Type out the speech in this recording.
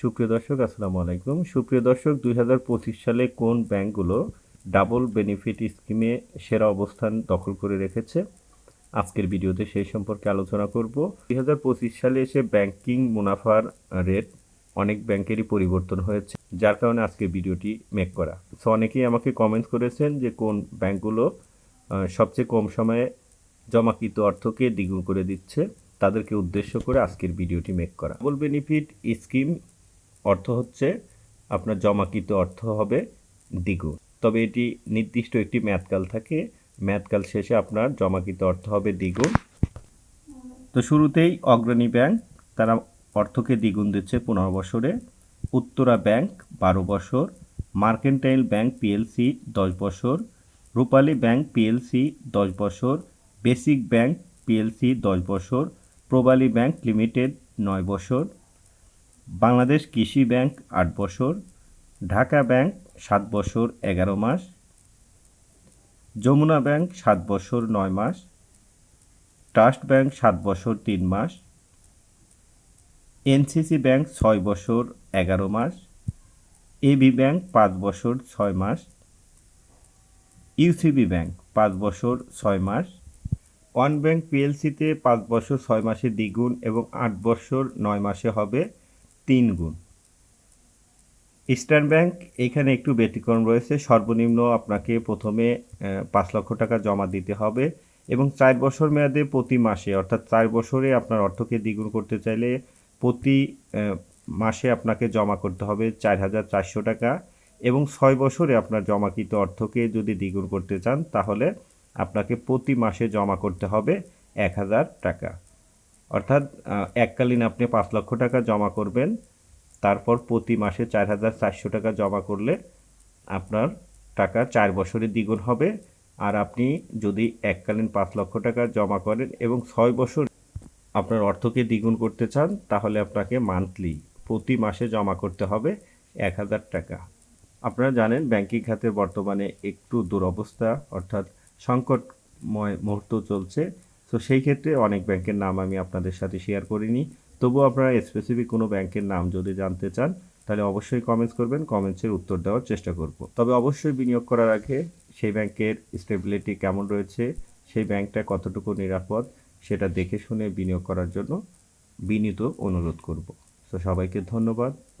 সুপ্রিয় দর্শক, আসসালামু আলাইকুম। সুপ্রিয় দর্শক, দুই হাজার পঁচিশ সালে কোন ব্যাংকগুলো ডাবল বেনিফিট স্কিমে সেরা অবস্থান দখল করে রেখেছে? আজকের ভিডিওতে সেই সম্পর্কে আলোচনা করব। দুই হাজার পঁচিশ সালে এসে ব্যাংকিং মুনাফার রেট অনেক ব্যাংকেরই পরিবর্তন হয়েছে, যার কারণে আজকে ভিডিওটি মেক করা। সো অনেকেই আমাকে কমেন্টস করেছেন যে কোন ব্যাংকগুলো সবচেয়ে কম সময়ে জমাকৃত অর্থকে দ্বিগুণ করে দিচ্ছে। তাদেরকে উদ্দেশ্য করে আজকের ভিডিওটি মেক করা। ডাবল বেনিফিট স্কিম অর্থ হচ্ছে আপনার জমাকৃত অর্থ হবে দ্বিগুণ। তবে এটি নির্দিষ্ট একটি মেয়াদকাল থাকে। মেয়াদকাল শেষে আপনার জমাকৃত অর্থ হবে দ্বিগুণ। তো শুরুতেই অগ্রণী ব্যাংক তারা অর্থকে দ্বিগুণ দিচ্ছে পনেরো বছরে। উত্তরা ব্যাংক বারো বছর। মার্কেন্টাইল ব্যাংক পিএলসি দশ বছর। রূপালী ব্যাংক পিএলসি দশ বছর। বেসিক ব্যাংক পিএলসি দশ বছর। প্রবালী ব্যাংক লিমিটেড নয় বছর। বাংলাদেশ কৃষি ব্যাংক আট বছর, ঢাকা ব্যাংক সাত বছর এগারো মাস, যমুনা ব্যাংক সাত বছর নয় মাস, ট্রাস্ট ব্যাংক সাত বছর তিন মাস, এনসিসি ব্যাংক ছয় বছর এগারো মাস, এবি ব্যাংক পাঁচ বছর ছয় মাস, ইউসিবি ব্যাংক পাঁচ বছর ছয় মাস, ওয়ান ব্যাংক পিএলসিতে পাঁচ বছর ছয় মাসে দ্বিগুণ এবং আট বছর নয় মাসে হবে। তিন গুণ। ইস্টার্ন ব্যাংক এখানে একটু ব্যতিক্রম রয়েছে। সর্বনিম্ন আপনাকে প্রথমে পাঁচ লক্ষ টাকা জমা দিতে হবে এবং চার বছর মেয়াদে প্রতি মাসে, অর্থাৎ চার বছরে আপনার অর্থকে দ্বিগুণ করতে চাইলে প্রতি মাসে আপনাকে জমা করতে হবে চার হাজার চারশো টাকা এবং ছয় বছরে আপনার জমাকৃত অর্থকে যদি দ্বিগুণ করতে চান তাহলে আপনাকে প্রতি মাসে জমা করতে হবে এক হাজার টাকা। অর্থাৎ এককালীন আপনি পাঁচ লক্ষ টাকা জমা করবেন, তারপর প্রতি মাসে চার হাজার চারশো টাকা জমা করলে আপনার টাকা চার বছরে দ্বিগুণ হবে। আর আপনি যদি এককালীন পাঁচ লক্ষ টাকা জমা করেন এবং ছয় বছর আপনার অর্থকে দ্বিগুণ করতে চান, তাহলে আপনাকে মান্থলি প্রতি মাসে জমা করতে হবে এক হাজার টাকা। আপনারা জানেন, ব্যাংকিং খাতে বর্তমানে একটু দুরবস্থা, অর্থাৎ সংকটময় মুহূর্ত চলছে। তো সেই ক্ষেত্রে অনেক ব্যাংকের নাম আমি আপনাদের সাথে শেয়ার করিনি। তবুও আপনারা স্পেসিফিক কোনো ব্যাংকের নাম যদি জানতে চান, তাহলে অবশ্যই কমেন্টস করবেন কমেন্টসের উত্তর দেওয়ার চেষ্টা করব। তবে অবশ্যই বিনিয়োগ করার আগে সেই ব্যাংকের স্টেবিলিটি কেমন রয়েছে, সেই ব্যাংকটা কতটুকু নিরাপদ, সেটা দেখে শুনে বিনিয়োগ করার জন্য বিনীত অনুরোধ করব। তো সবাইকে ধন্যবাদ।